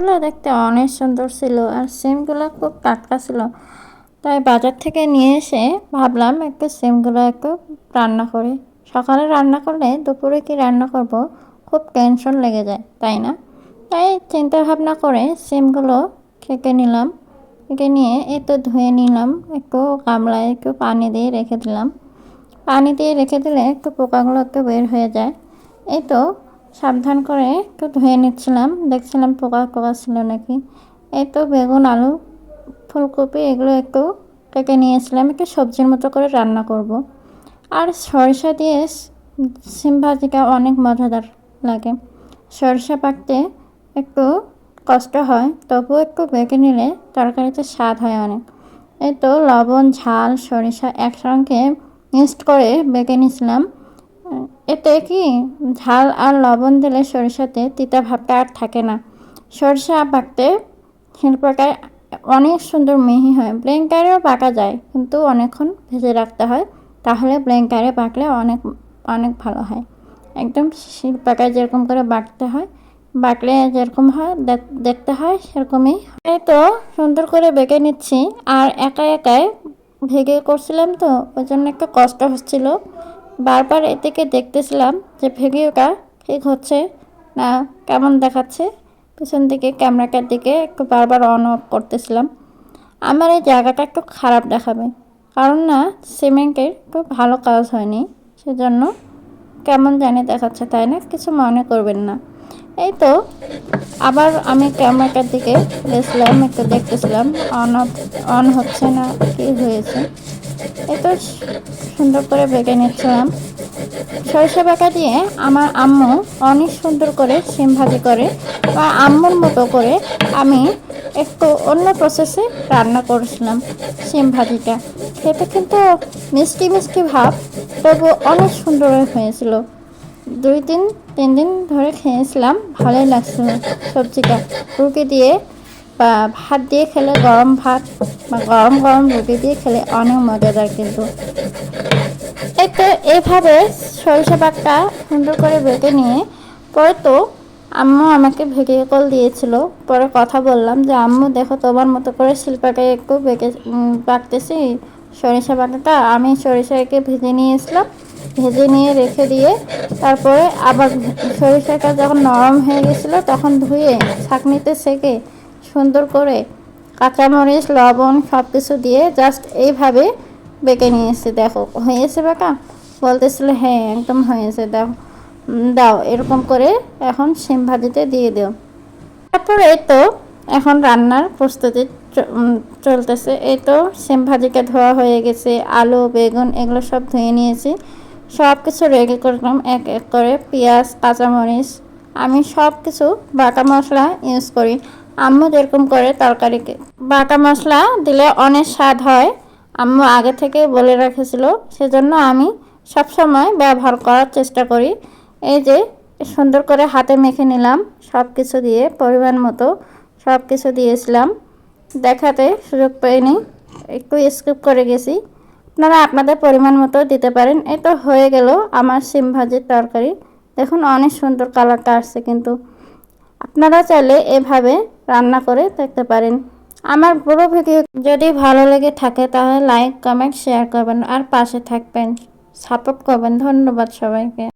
সিমগুলো দেখতে অনেক সুন্দর ছিল আর সিমগুলো খুব টাটকা ছিল। তাই বাজার থেকে নিয়ে এসে ভাবলাম একটু সিমগুলো একটু রান্না করি। সকালে রান্না করলে দুপুরে কি রান্না করব? খুব টেনশন লেগে যায়, তাই না? তাই চিন্তা ভাবনা করে সিমগুলো কেটে নিলাম। কেটে নিয়ে তো ধুয়ে নিলাম, একটু গামলায় একটু পানি দিয়ে রেখে দিলাম। পানি দিয়ে রেখে দিলে একটু পোকাগুলো একটু বের হয়ে যায়। এই তো সাবধান করে একটু ধুয়ে নিচ্ছিলাম। দেখছিলাম পোকা পোকা ছিল নাকি। এই তো বেগুন, আলু, ফুলকপি এগুলো একটু কেটে নিয়েছিলাম। একটু সবজির মতো করে রান্না করব। আর সরিষা দিয়ে সিম ভাজিটা অনেক মজাদার লাগে। সরিষা পাকতে একটু কষ্ট হয়, তবুও একটু বেঁকে নিলে তরকারিতে স্বাদ হয় অনেক। এই তো লবণ, ঝাল, সরিষা একসঙ্গে মিক্সড করে বেঁকে নিয়েছিলাম। এতে কি? ঝাল আর লবণ দিলে সরিষাতে তিতা ভাবটা আর থাকে না। সরিষা পাকতে শিল্পটায় অনেক সুন্দর মিহি হয়। ব্লেঙ্কারেও পাকা যায়, কিন্তু অনেকক্ষণ ভেজে রাখতে হয়। তাহলে ব্লেঙ্কারে পাকলে অনেক অনেক ভালো হয়। একদম শিল্পাকায় যেরকম করে বাটতে হয়, বাটলে যেরকম হয় দেখতে হয়, সেরকমই এই তো সুন্দর করে বেঁকে নিচ্ছি। আর একা একাই ভেগে করছিলাম তো, ওই জন্য একটু কষ্ট হচ্ছিল। বারবার এ থেকে দেখতেছিলাম যে ভিডিওটা ঠিক হচ্ছে না, কেমন দেখাচ্ছে? পিছন দিকে ক্যামেরাটার দিকে একটু বারবার অন অফ করতেছিলাম। আমার এই জায়গাটা একটু খারাপ দেখাবে। কারণ না, সিমেন্টের একটু ভালো কাজ হয়নি। সেজন্য কেমন জানি দেখাচ্ছে, তাই না? কিছু মনে করবেন না। এই তো, আবার আমি ক্যামেরাটার দিকে গেছিলাম একটু দেখতেছিলাম অন অফ অন হচ্ছে না, কি হয়েছে? এই তো সুন্দর করে বেঁকে নিচ্ছিলাম। সরিষা বাঁকা দিয়ে আমার আম্মু অনেক সুন্দর করে সিম ভাজি করে বা আম্মুর মতো করে আমি একটু অন্য প্রসেসে রান্না করেছিলাম সিম ভাজিটা। খেতে কিন্তু মিষ্টি মিষ্টি ভাব, তবু অনেক সুন্দর হয়েছিল। দুই দিন, তিন দিন ধরে খেয়েছিলাম, ভালোই লাগছিল সবজিটা। রুটি দিয়ে ভাত দিয়ে খেলে গরম ভাত বা গরম গরম রুটি দিয়ে খেলে অনেক মজাদার কিন্তু। এই তো এইভাবে সরিষা পাকটা সুন্দর করে বেটে নিয়ে পরে তো আম্মু আমাকে ভিডিও কল দিয়েছিল। পরে কথা বললাম যে, আম্মু, দেখো তোমার মতো করে শিল্পাকে একটু বেঁকে পাকতেছি সরিষা বাটাটা আমি সরিষাকে ভেজে নিয়েছিলাম। ভেজে নিয়ে রেখে দিয়ে তারপরে আবার সরিষাটা যখন নরম হয়ে গেছিল তখন ধুয়ে ছাঁকনিতে সেকে সুন্দর করে কাঁচামরিচ, লবণ সব কিছু দিয়ে জাস্ট এইভাবে বেঁকে নিয়েছে। দেখো, হয়েছে বেকা? বলতেছিল হ্যাঁ একদম হয়েছে দেখো দাও, এরকম করে এখন সিম ভাজিতে দিয়ে দিও। তারপরে এই তো এখন রান্নার প্রস্তুতি চলতেছে। এই তো সিম ভাজিটা ধোয়া হয়ে গেছে, আলু, বেগুন এগুলো সব ধুয়ে নিয়েছি। সব কিছু রেডি করলাম এক এক করে। পেঁয়াজ, কাঁচামরিচ, আমি সব কিছু বাটা মশলা ইউজ করি। আম্মু যেরকম করে তরকারিকে বাটা মশলা দিলে অনেক স্বাদ হয়। আম্মু আগে থেকে বলে রেখেছিল, সেজন্য আমি সব সময় ব্যবহার করার চেষ্টা করি। এই যে সুন্দর করে হাতে মেখে নিলাম সব কিছু দিয়ে পরিমাণ মতো সব কিছু দিয়েছিলাম। দেখাতে সুযোগ পাইনি, একটু স্কিপ করে গেছি। আপনারা আপনাদের পরিমাণ মতো দিতে পারেন। এই তো হয়ে গেল আমার সিম ভাজির তরকারি। দেখুন অনেক সুন্দর কালারটা আসছে কিন্তু। আপনারা চাইলে এভাবে রান্না করে দেখতে পারেন। আমার পুরো ভিডিও যদি ভালো লেগে থাকে তাহলে লাইক কমেন্ট শেয়ার করবেন আর পাশে থাকবেন। সাপোর্ট করবেন। ধন্যবাদ সবাইকে।